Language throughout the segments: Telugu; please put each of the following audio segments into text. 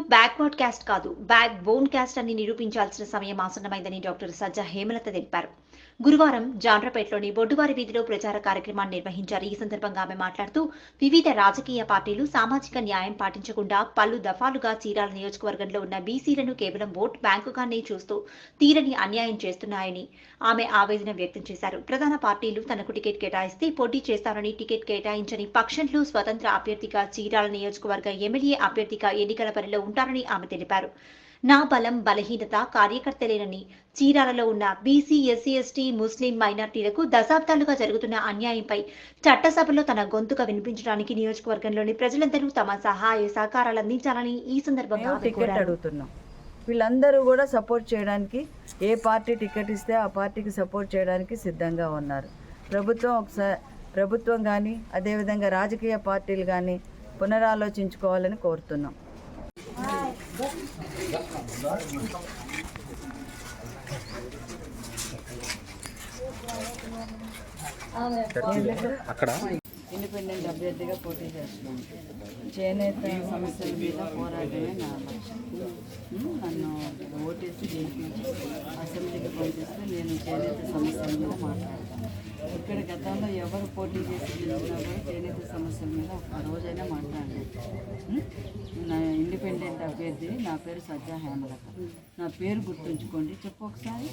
బ్యాక్వర్డ్ క్యాస్ట్ కాదు బ్యాక్ బోన్ క్యాస్ట్ అని నిరూపించాల్సిన సమయం ఆసన్నమైందని డాక్టర్ సజ్జా హేమలత తెలిపారు. గురువారం జాండ్రపేటలోని బొడ్డువారి వీధిలో ప్రచార కార్యక్రమాన్ని నిర్వహించారు. ఈ సందర్భంగా ఆమె మాట్లాడుతూ వివిధ రాజకీయ పార్టీలు సామాజిక న్యాయం పాటించకుండా పలు దఫాలుగా చీరాల నియోజకవర్గంలో ఉన్న బీసీలను కేవలం ఓట్ బ్యాంకుగానే చూస్తూ తీరని అన్యాయం చేస్తున్నాయని ఆమె ఆవేదన వ్యక్తం చేశారు. ప్రధాన పార్టీలు తనకు టికెట్ కేటాయిస్తే పోటీ చేస్తారని టికెట్ కేటాయించని పక్షంలో స్వతంత్ర అభ్యర్థిగా చీరాల నియోజకవర్గ ఎమ్మెల్యే అభ్యర్థిగా ఎన్నికల బరిలో ఉంటారని ఆమె తెలిపారు. నా బలం బలహీనత కార్యకర్తలేనని చీరాలలో ఉన్న బీసీ ఎస్సీ ఎస్టీ ముస్లిం మైనార్టీలకు దశాబ్దాలుగా జరుగుతున్న అన్యాయంపై చట్టసభలో తన గొంతుక వినిపించడానికి నియోజకవర్గంలోని ప్రజలందరూ తమ సహాయ సహకారాలు అందించాలని ఈ సందర్భంగా. అడుగుతున్నాం. వీళ్ళందరూ కూడా సపోర్ట్ చేయడానికి ఏ పార్టీ టికెట్ ఇస్తే ఆ పార్టీకి సపోర్ట్ చేయడానికి సిద్ధంగా ఉన్నారు. ప్రభుత్వం ఒకసారి ప్రభుత్వం కానీ అదేవిధంగా రాజకీయ పార్టీలు కానీ పునరాలోచించుకోవాలని కోరుతున్నాం. అక్కడ ఇండిపెండెంట్ అభ్యర్థిగా పోటీ చేస్తున్నాం. చేనేత సమస్యల మీద పోరాటమే నా లక్ష్యం. నన్ను ఓటేసి గెలిపించి అసెంబ్లీకి పంపిస్తే నేను చేనేత సమస్యల మీద మాట్లాడతాను. ఇక్కడ గతంలో ఎవరు పోటీ చేసి గెలిచినా కూడా చేనేత సమస్యల మీద ఒక రోజైనా మాట్లాడలేదు. ఇండిపెండెంట్ అభ్యర్థి. నా పేరు సజ్జా హేమలత. నా పేరు గుర్తుంచుకోండి. చెప్పు ఒకసారి.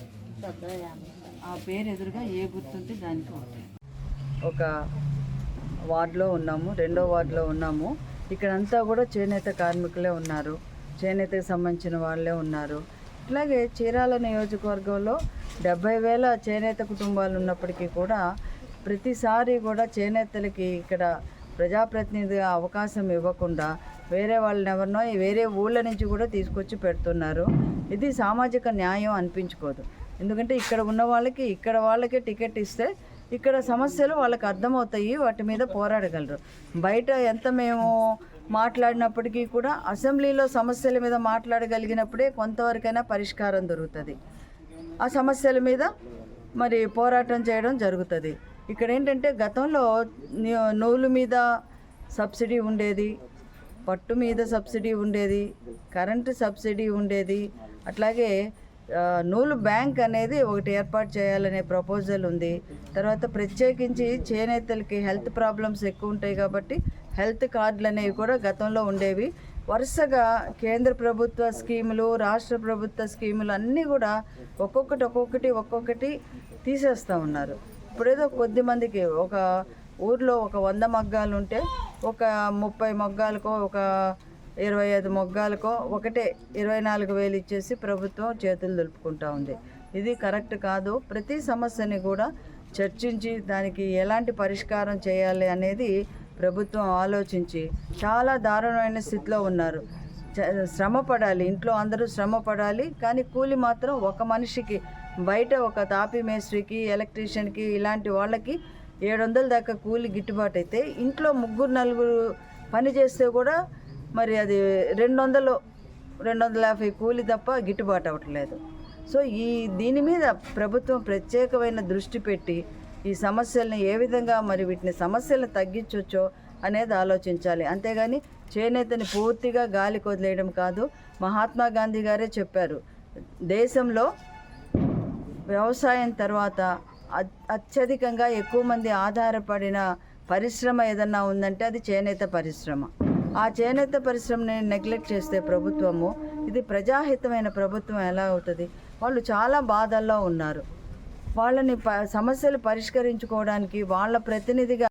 ఆ పేరు ఎదురుగా ఏ గుర్తుంటే దానికి ఒకటి. ఒక వార్డులో ఉన్నాము. రెండో వార్డులో ఉన్నాము. ఇక్కడంతా కూడా చేనేత కార్మికులే ఉన్నారు. చేనేతకు సంబంధించిన వాళ్ళే ఉన్నారు. ఇట్లాగే చీరాల నియోజకవర్గంలో డెబ్బై వేల చేనేత కుటుంబాలు ఉన్నప్పటికీ కూడా ప్రతిసారి కూడా చేనేతలకి ఇక్కడ ప్రజాప్రతినిధిగా అవకాశం ఇవ్వకుండా వేరే వాళ్ళని ఎవరినో వేరే ఊళ్ళ నుంచి కూడా తీసుకొచ్చి పెడుతున్నారు. ఇది సామాజిక న్యాయం అనిపించుకోదు. ఎందుకంటే ఇక్కడ ఉన్న వాళ్ళకి ఇక్కడ వాళ్ళకి టికెట్ ఇస్తే ఇక్కడ సమస్యలు వాళ్ళకి అర్థమవుతాయి వాటి మీద పోరాడగలరు. బయట ఎంత మేము మాట్లాడినప్పటికీ కూడా అసెంబ్లీలో సమస్యల మీద మాట్లాడగలిగినప్పుడే కొంతవరకైనా పరిష్కారం దొరుకుతుంది. ఆ సమస్యల మీద మరి పోరాటం చేయడం జరుగుతుంది. ఇక్కడ ఏంటంటే గతంలో నూలు మీద సబ్సిడీ ఉండేది పట్టు మీద సబ్సిడీ ఉండేది కరెంటు సబ్సిడీ ఉండేది. అట్లాగే నూలు బ్యాంక్ అనేది ఒకటి ఏర్పాటు చేయాలనే ప్రపోజల్ ఉంది. తర్వాత ప్రత్యేకించి చేనేతలకి హెల్త్ ప్రాబ్లమ్స్ ఎక్కువ ఉంటాయి కాబట్టి హెల్త్ కార్డులు అనేవి కూడా గతంలో ఉండేవి. వరుసగా కేంద్ర ప్రభుత్వ స్కీములు రాష్ట్ర ప్రభుత్వ స్కీములు అన్నీ కూడా ఒక్కొక్కటి ఒక్కొక్కటి ఒక్కొక్కటి తీసేస్తూ ఉన్నారు. ఇప్పుడేదో కొద్ది మందికి ఒక ఊర్లో ఒక వంద మగ్గాలు ఉంటే ఒక ముప్పై మగ్గాలకో ఒక ఇరవై ఐదు మొగ్గాలకో ఒకటే ఇరవై నాలుగు వేలు ఇచ్చేసి ప్రభుత్వం చేతులు దులుపుకుంటా ఉంది. ఇది కరెక్ట్ కాదు. ప్రతి సమస్యని కూడా చర్చించి దానికి ఎలాంటి పరిష్కారం చేయాలి అనేది ప్రభుత్వం ఆలోచించి చాలా దారుణమైన స్థితిలో ఉన్నారు. చ- శ్రమ పడాలి. ఇంట్లో అందరూ శ్రమ పడాలి. కానీ కూలి మాత్రం ఒక మనిషికి బయట ఒక తాపీ మేస్త్రికి ఎలక్ట్రీషియన్కి ఇలాంటి వాళ్ళకి ఏడు వందల దాకా కూలి గిట్టుబాటు అయితే ఇంట్లో ముగ్గురు నలుగురు పని చేస్తే కూడా మరి అది రెండు వందలు రెండు వందల యాభై కూలి తప్ప గిట్టుబాటు అవ్వట్లేదు. సో ఈ దీని మీద ప్రభుత్వం ప్రత్యేకమైన దృష్టి పెట్టి ఈ సమస్యలను ఏ విధంగా మరి వీటిని సమస్యలను తగ్గించవచ్చో అనేది ఆలోచించాలి. అంతేగాని చేనేతని పూర్తిగా గాలి వదిలేయడం కాదు మహాత్మా గాంధీ గారే చెప్పారు. దేశంలో వ్యవసాయం తర్వాత అత్యధికంగా ఎక్కువ మంది ఆధారపడిన పరిశ్రమ ఏదన్నా ఉందంటే అది చేనేత పరిశ్రమ. ఆ చేనేత పరిశ్రమని నెగ్లెక్ట్ చేస్తే ప్రభుత్వము ఇది ప్రజాహితమైన ప్రభుత్వం ఎలా అవుతుంది? వాళ్ళు చాలా బాధల్లో ఉన్నారు. వాళ్ళని ప సమస్యలు పరిష్కరించుకోవడానికి వాళ్ళ ప్రతినిధిగా